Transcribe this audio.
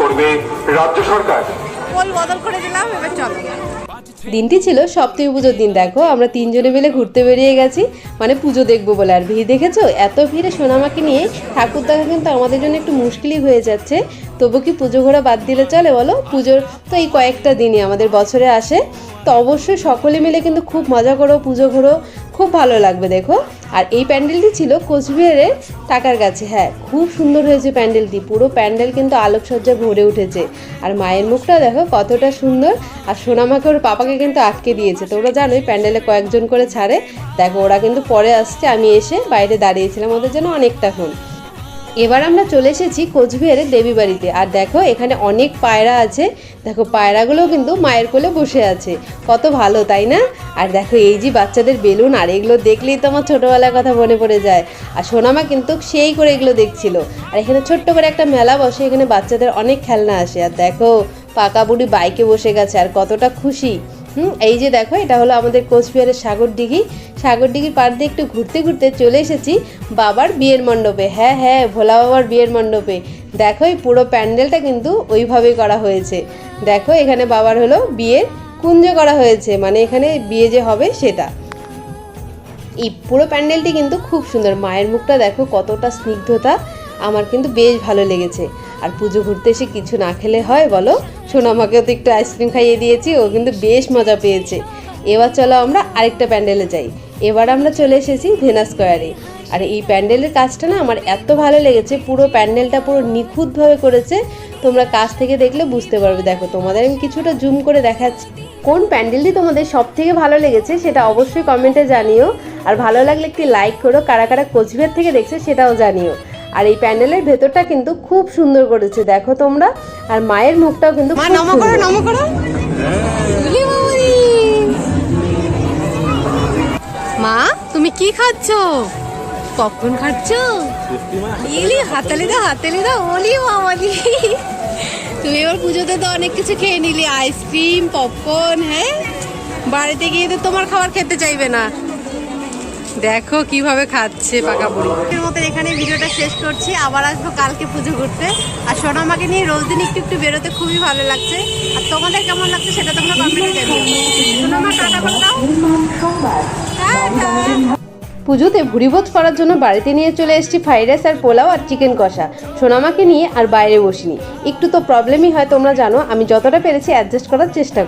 করবে রাজ্য সরকার। বদল করে দিলাম এবার চলো। দিনটি ছিল সপ্তমী পুজোর দিন দেখো আমরা তিনজনে মিলে ঘুরতে বেরিয়ে গেছি। মানে পুজো দেখব বলে। আর ভিড় দেখেছ? এত ভিড়ে সোনামাকে নিয়ে ঠাকুর দেখা কিন্তু আমাদের জন্য একটু মুশকিলই হয়ে যাচ্ছে। তবু কি পুজো ঘোরা বাদ দিলে চলে বলো? পুজোর তো এই কয়েকটা দিনই আমাদের বছরে আসে। তো অবশ্যই সকলে মিলে কিন্তু খুব মজা করো, পুজো করো। খুব ভালো লাগবে, দেখো। আর এই প্যান্ডেলটি ছিল কোচবিহারের টাকার কাছে। হ্যাঁ খুব সুন্দর হয়েছে প্যান্ডেলটি। পুরো প্যান্ডেল কিন্তু আলোকসজ্জা ভরে উঠেছে। আর মায়ের মুখটা দেখো কতটা সুন্দর। আর সোনামাকে ওর পাপাকে কিন্তু আটকে দিয়েছে। তোমরা জানোই প্যান্ডেলে কয়েকজন করে ছাড়ে। দেখো, ওরা কিন্তু পরে আসছে। আমি এসে বাইরে দাঁড়িয়েছিলাম। ওদের জন্য অনেকটাক্ষণ এবার আমরা চলে এসেছি কোচবিহারের দেবী বাড়িতে আর দেখো, এখানে অনেক পায়রা আছে। দেখো পায়রাগুলো কিন্তু মায়ের কোলে বসে আছে। কত ভালো, তাই না? আর দেখো, এই যে বাচ্চাদের বেলুন, আর এগুলো দেখলেই তো আমার ছোটোবেলার কথা মনে পড়ে যায়। আর সোনামা কিন্তু সেই করে এগুলো দেখছিল। আর এখানে ছোট্ট করে একটা মেলা বসে, এখানে বাচ্চাদের অনেক খেলনা আসে। আর দেখো, পাকা বুড়ি বাইকে বসে গেছে, আর কতটা খুশি। হুম, এই যে দেখো, এটা হলো আমাদের কোচবিহারের সাগর দিঘি সাগর দিঘির পাড় দিয়ে একটু ঘুরতে ঘুরতে চলে এসেছি বাবার বিয়ের মণ্ডপে। হ্যাঁ হ্যাঁ ভোলা বাবার বিয়ের মণ্ডপে। দেখো, এই পুরো প্যান্ডেলটা কিন্তু ওইভাবেই করা হয়েছে। দেখো, এখানে বাবার হলো বিয়ের কুঞ্জ করা হয়েছে মানে এখানে বিয়ে যে হবে সেটা। এই পুরো প্যান্ডেলটি কিন্তু খুব সুন্দর। মায়ের মুখটা দেখো কতটা স্নিগ্ধতা, আমার কিন্তু বেশ ভালো লেগেছে। আর পুজো ঘুরতে এসে কিছু না খেলে হয়, বলো? সোনামাকেও তো একটু আইসক্রিম খাইয়ে দিয়েছি, ও কিন্তু বেশ মজা পেয়েছে। এবার চলো আমরা আরেকটা প্যান্ডেলে যাই। এবার আমরা চলে এসেছি ভেনা স্কোয়ারে আর এই প্যান্ডেলের কাজটা না আমার এত ভালো লেগেছে, পুরো প্যান্ডেলটা পুরো নিখুঁতভাবে করেছে। তোমরা কাছ থেকে দেখলে বুঝতে পারবে। দেখো, তোমাদের আমি কিছুটা জুম করে দেখাচ্ছি। কোন প্যান্ডেলটি তোমাদের সব থেকে ভালো লেগেছে সেটা অবশ্যই কমেন্টে জানিও। আর ভালো লাগলে একটি লাইক করো, কারা কারা কোচবিহার থেকে দেখছে সেটাও জানিও। আর এই প্যান্ডেলের ভেতরটা কিন্তু খুব সুন্দর করেছে দেখো তোমরা। আর মায়ের মুখটাও কিন্তু নম করো। নম করো। মা তুমি কি খাচ্ছ? পপকর্ন খাচ্ছ? ইলি হাতালি দাও হাতালি দাও ওলি মামালি তুমি এবার পুজোতে তো অনেক কিছু খেয়ে নিলি আইসক্রিম পপকর্ন হ্যাঁ? বাড়িতে গিয়ে তো তোমার খাবার খেতে চাইবে না। দেখো কীভাবে খাচ্ছে পাকা বুড়ি এর মতো এখানে ভিডিওটা শেষ করছি। আবার আসব কালকে পুজো করতে আর সোনা সোনামাকে নিয়ে রোজ দিন একটু একটু বেরোতে খুবই ভালো লাগছে। আর তোমাদের কেমন লাগছে সেটা তোমরা কমেন্টে জানিও। সোনামা টাটা বলে দাও। টাটা। পুজোতে ভুরিভোজ করার জন্য বাড়িতে নিয়ে চলে এসেছি ফ্রাইড রাইস আর পোলাও আর চিকেন কষা। সোনামাকে নিয়ে আর বাইরে বসিনি। একটু তো প্রবলেমই হয় তোমরা জানো। আমি যতটা পেরেছি অ্যাডজাস্ট করার চেষ্টা করি।